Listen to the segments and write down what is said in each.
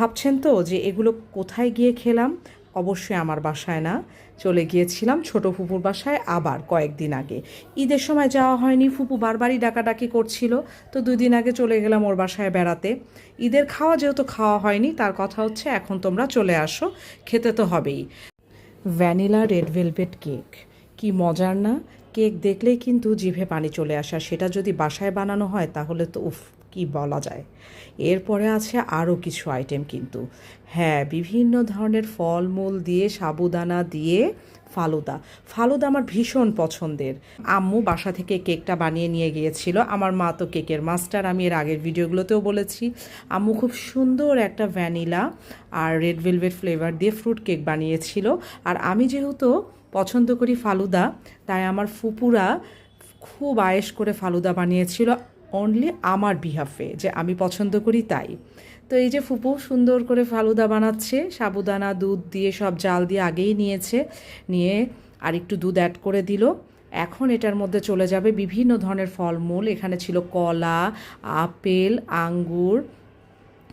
ভাবছেন তো যে এগুলো কোথায় গিয়ে খেলাম? অবশ্যই আমার বাসায় না। চলে গিয়েছিলাম ছোট ফুপুর বাসায় আবার কয়েকদিন আগে। ঈদের সময় যাওয়া হয়নি, ফুপু বারবারই ডাকাডাকি করছিল। তো দুই দিন আগে চলে গেলাম ওর বাসায় বেড়াতে। ঈদের খাওয়া যেহেতু খাওয়া হয়নি, তার কথা হচ্ছে এখন তোমরা চলে আসো, খেতে তো হবেই। Vanilla red velvet cake. কি মজার না? কেক দেখলেই কিন্তু জিভে পানি চলে আসা সেটা যদি বাসায় বানানো হয় তাহলে তো উফ। কি বলা যায়। এরপরে আছে আরও কিছু আইটেম কিন্তু। হ্যাঁ বিভিন্ন ধরনের ফলমূল দিয়ে, সাবুদানা দিয়ে ফালুদা। ফালুদা আমার ভীষণ পছন্দের। আম্মু বাসা থেকে কেকটা বানিয়ে নিয়ে গিয়েছিল। আমার মা তো কেকের মাস্টার, আমি এর আগের ভিডিওগুলোতেও বলেছি। আম্মু খুব সুন্দর একটা ভ্যানিলা আর রেড ভেলভেট ফ্লেভার দিয়ে ফ্রুট কেক বানিয়েছিল। আর আমি যেহেতু পছন্দ করি ফালুদা, তাই আমার ফুপুরা খুব আয়েস করে ফালুদা বানিয়েছিল। অনলি আমার বিহাফে যে আমি পছন্দ করি তাই। তো এই যে ফুপু সুন্দর করে ফালুদা বানাচ্ছে, সাবুদানা, দুধ দিয়ে সব জাল দিয়ে আগেই নিয়েছে, নিয়ে আর একটু দুধ অ্যাড করে দিল। এখন এটার মধ্যে চলে যাবে বিভিন্ন ধরনের ফলমূল, এখানে ছিল কলা, আপেল, আঙ্গুর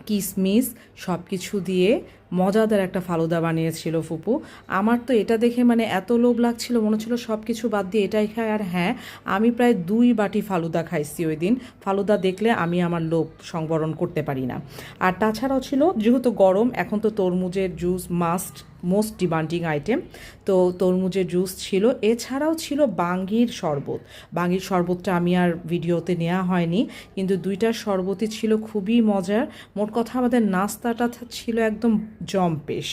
কিশমিশ সব কিছু দিয়ে মজাদার একটা ফালুদা বানিয়েছিল ফুপু। আমার তো এটা দেখে মানে এত লোভ লাগছিল, মনে হচ্ছিল সব কিছু বাদ দিয়ে এটাই খাই আর হ্যাঁ আমি প্রায় দুই বাটি ফালুদা খাইছি ওই দিন। ফালুদা দেখলে আমি আমার লোভ সংবরণ করতে পারি না। আর তাছাড়াও ছিল যেহেতু গরম, এখন তো তরমুজের juice must most demanding item তো তরমুজের জুস ছিল। এছাড়াও ছিল বাঙ্গির শরবত। বাঙ্গির শরবতটা আমি আর ভিডিওতে নেওয়া হয়নি, কিন্তু দুইটার শরবতই ছিল খুবই মজার। মোট কথা আমাদের নাস্তাটা ছিল একদম জম্পেশ।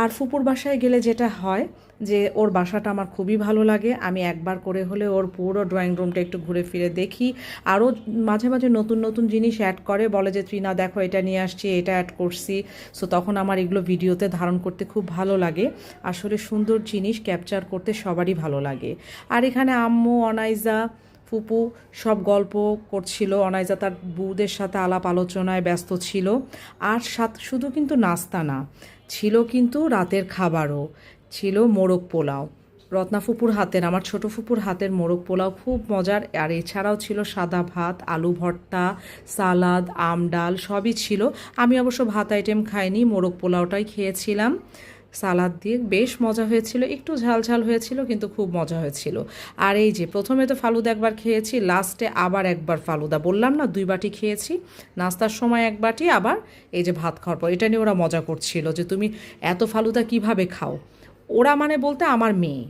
আর ফুপুর বাসায় গেলে যেটা হয় যে, ওর বাসাটা আমার খুবই ভালো লাগে। আমি একবার করে হলে ওর পুরো ড্রয়িং রুমটা একটু ঘুরে ফিরে দেখি। আরও মাঝে মাঝে নতুন নতুন জিনিস অ্যাড করে, বলে যে তুই না দেখো এটা নিয়ে আসছি, এটা অ্যাড করছি। সো তখন আমার এগুলো ভিডিওতে ধারণ করতে খুব ভালো লাগে। আসলে সুন্দর জিনিস ক্যাপচার করতে সবারই ভালো লাগে। আর এখানে আম্মু, অনাইজা ফুপু সব গল্প করছিল। অনাইজা তার বউদের সাথে আলাপ আলোচনায় ব্যস্ত ছিল। আর সাথ শুধু কিন্তু নাস্তা না, ছিল কিন্তু রাতের খাবারও। ছিল মোরগ পোলাও। রত্না ফুপুর হাতের, আমার ছোট ফুপুর হাতের মোরগ পোলাও খুব মজার। আর এছাড়াও ছিল সাদা ভাত, আলু ভর্তা, সালাদ, আম ডাল, সবই ছিল। আমি অবশ্য ভাত আইটেম খাইনি, মোরগ পোলাওটাই খেয়েছিলাম। সালাদ দিয়ে বেশ মজা হয়েছিল। একটু ঝাল ঝাল হয়েছিল, কিন্তু খুব মজা হয়েছিল। আর এই যে, প্রথমে তো ফালুদা একবার খেয়েছি, লাস্টে আবার একবার ফালুদা। বললাম না, দুই বাটি খেয়েছি, নাস্তার সময় এক বাটি, আবার এই যে ভাত খাওয়ার পর। এটা নিয়ে ওরা মজা করছিল যে, তুমি এত ফালুদা কীভাবে খাও? ওরা মানে বলতে আমার মেয়ে।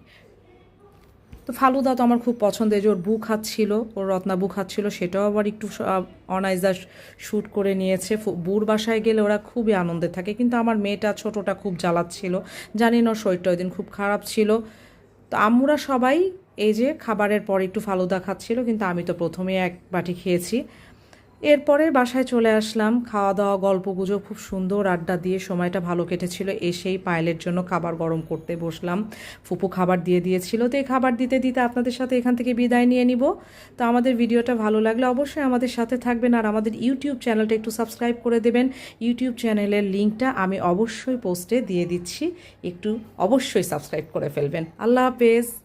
তো ফালুদা তো আমার খুব পছন্দের যে ওর বুক হাত ছিল, ওর রত্না বুক হাত ছিল, সেটাও আবার একটু অনাইজা শ্যুট করে নিয়েছে। বুর বাসায় গেলে ওরা খুবই আনন্দে থাকে, কিন্তু আমার মেয়েটা ছোটোটা খুব জ্বালাচ্ছিল। জানি না শরীরটা ওই দিন খুব খারাপ ছিল। তো আমরা সবাই এই যে খাবারের পর একটু ফালুদা খাচ্ছিল, কিন্তু আমি তো প্রথমে এক বাটি খেয়েছি। এরপরে বাসায় চলে আসলাম। খাওয়া দাওয়া গল্প গুজব খুব সুন্দর। আড্ডা দিয়ে সময়টা ভালো কেটেছিল। এসেই পায়েলের জন্য খাবার গরম করতে বসলাম। ফুপু খাবার দিয়ে দিয়েছিল। তো এই খাবার দিতে দিতে আপনাদের সাথে এখান থেকে বিদায় নিয়ে নিব। তো আমাদের ভিডিওটা ভালো লাগলে অবশ্যই আমাদের সাথে থাকবেন আর আমাদের ইউটিউব চ্যানেলটা একটু সাবস্ক্রাইব করে দেবেন। ইউটিউব চ্যানেলের লিঙ্কটা আমি অবশ্যই পোস্টে দিয়ে দিচ্ছি। একটু অবশ্যই সাবস্ক্রাইব করে ফেলবেন। আল্লাহ হাফেজ।